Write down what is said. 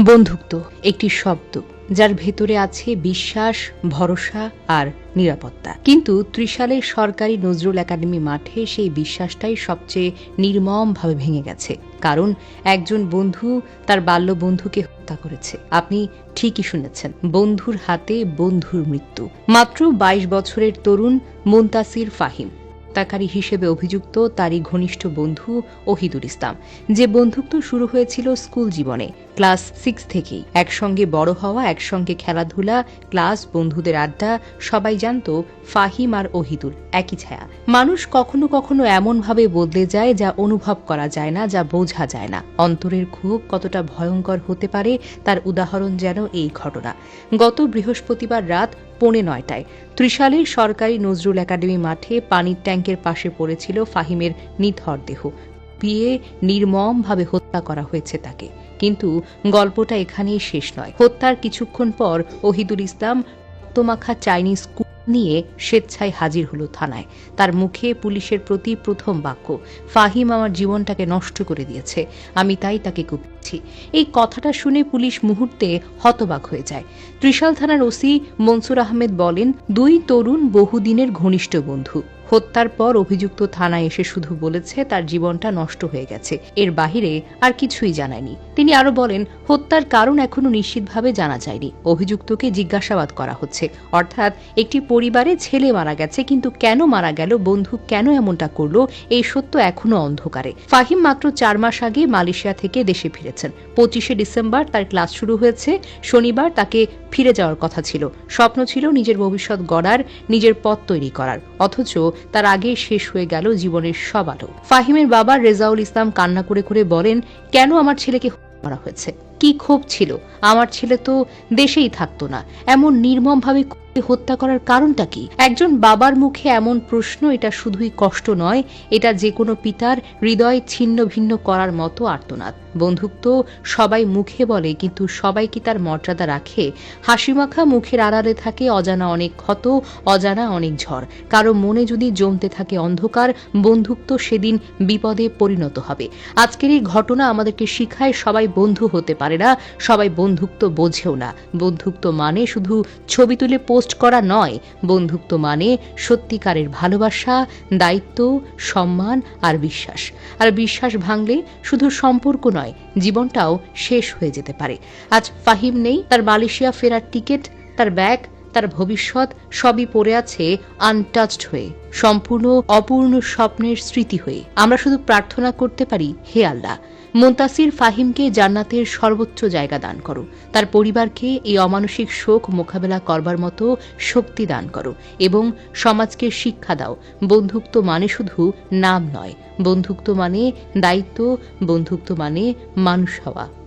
বন্ধুত্ব একটি শব্দ, যার ভেতরে আছে বিশ্বাস, ভরসা আর নিরাপত্তা। কিন্তু ত্রিশালের সরকারি নজরুল একাডেমি মাঠে সেই বিশ্বাসটাই সবচেয়ে নির্মমভাবে ভেঙে গেছে। কারণ একজন বন্ধু তার বাল্য বন্ধুকে হত্যা করেছে। আপনি ঠিকই শুনেছেন, বন্ধুর হাতে বন্ধুর মৃত্যু। মাত্র বাইশ বছরের তরুণ মুন্তাসির ফাহিম। হত্যাকারী হিসেবে অভিযুক্ত তারই ঘনিষ্ঠ বন্ধু ওহিদুল ইসলাম। যে বন্ধুত্ব শুরু হয়েছিল স্কুল জীবনে, ক্লাস সিক্স থেকেই। একসঙ্গে বড় হওয়া, একসঙ্গে খেলাধুলা, ক্লাস, বন্ধুদের আড্ডা, সবাই জানতো ফাহিম আর ওহিদুল একই ছায়া। মানুষ কখনো কখনো এমনভাবে বদলে যায় যা অনুভব করা যায় না, যা বোঝা যায় না। অন্তরের ক্ষোভ কতটা ভয়ঙ্কর হতে পারে, তার উদাহরণ যেন এই ঘটনা। গত বৃহস্পতিবার রাত পৌনে নয়টায়। ত্রিশালের সরকারি নজরুল একাডেমি মাঠে পানির ট্যাঙ্কের পাশে পড়েছিল ফাহিমের নিথর দেহ। বিয়ে নির্মমভাবে হত্যা করা হয়েছে তাকে। কিন্তু গল্পটা এখানেই শেষ নয়। হত্যার কিছুক্ষণ পর ওহিদুল ইসলাম রক্তমাখা চাইনিজ নিয়ে স্বেচ্ছায় হাজির হলো থানায়। তার মুখে পুলিশের প্রতি প্রথম বাক্য, ফাহিম আমার জীবনটাকে নষ্ট করে দিয়েছে, আমি তাই তাকে কুপিয়েছি এই কথাটা শুনে পুলিশ মুহূর্তে হতবাক হয়ে যায়। ত্রিশাল থানার ওসি মনসুর আহমেদ বলেন, দুই তরুণ বহুদিনের ঘনিষ্ঠ বন্ধু। হত্যার পর অভিযুক্ত থানায় এসে শুধু বলেছে, তার জীবনটা নষ্ট হয়ে গেছে। এর বাহিরে আর কিছুই জানায়নি। তিনি আরও বলেন, হত্যার কারণ এখনও নিশ্চিতভাবে জানা যায়নি। অভিযুক্তকে জিজ্ঞাসাবাদ করা হচ্ছে। অর্থাৎ একটি পরিবারে ছেলে মারা গেছে, কিন্তু কেন মারা গেল, বন্ধু কেন এমনটা করল, এই সত্য এখনও অন্ধকারে। ফাহিম মাত্র চার মাস আগে মালয়েশিয়া থেকে দেশে ফিরেছেন পঁচিশে ডিসেম্বর তার ক্লাস শুরু হয়েছে। শনিবার তাকে ফিরে যাওয়ার কথা ছিল। স্বপ্ন ছিল নিজের ভবিষ্যৎ গড়ার, নিজের পথ তৈরি করার। অথচ তার আগেই শেষ হয়ে গেল জীবনের সব আলো। ফাহিমের বাবা রেজাউল ইসলাম কান্না করে করে বলেন, কেন আমার ছেলেকে করা হয়েছে? কি ক্ষোভ ছিল? আমার ছেলে তো দেশেই থাকতো না। এমন নির্মমভাবে হত্যা করার কারণটা কি? একজন বাবার মুখে এমন প্রশ্ন, এটা শুধুই কষ্ট নয়, এটা যে কোনো পিতার হৃদয় ছিন্ন ভিন্ন করার মতো আর্তনাদ। বন্ধুত্ব সবাই মুখে বলে, কিন্তু সবাই কি তার মর্যাদা রাখে? হাসিমাখা মুখের আড়ালে থাকে অজানা অনেক ক্ষত, অজানা অনেক ঝড়। কারও মনে যদি জমতে থাকে অন্ধকার, বন্ধুত্ব সেদিন বিপদে পরিণত হবে। আজকের এই ঘটনা আমাদেরকে শিখায় সবাই বন্ধু হতে পারে না, সবাই বন্ধুত্ব বোঝেও না। বন্ধুত্ব মানে শুধু ছবি তুলে পোস্ট করা নয়, বন্ধুত্ব মানে সত্যিকারের ভালোবাসা, দায়িত্ব, সম্মান আর বিশ্বাস। আর বিশ্বাস ভাঙলে শুধু সম্পর্ক নয়, জীবনটাও শেষ হয়ে যেতে পারে। আজ ফাহিম নেই, তার মালয়েশিয়া ফেরার টিকিট, তার ব্যাগ, তার ভবিষ্যৎ সবই পড়ে আছে আনটাচড হয়ে, সম্পূর্ণ অপূর্ণ স্বপ্নের স্মৃতি হয়ে। আমরা শুধু প্রার্থনা করতে পারি, হে আল্লাহ। মুন্তাসির ফাহিমকে জান্নাতের সর্বোচ্চ জায়গা দান করো। তার পরিবারকে এই অমানসিক শোক মোকাবেলা করবার মতো শক্তি দান করো এবং সমাজকে শিক্ষা দাও। বন্ধুত্ব মানে শুধু নাম নয়, বন্ধুত্ব মানে দায়িত্ব, বন্ধুত্ব মানে মানুষ হওয়া।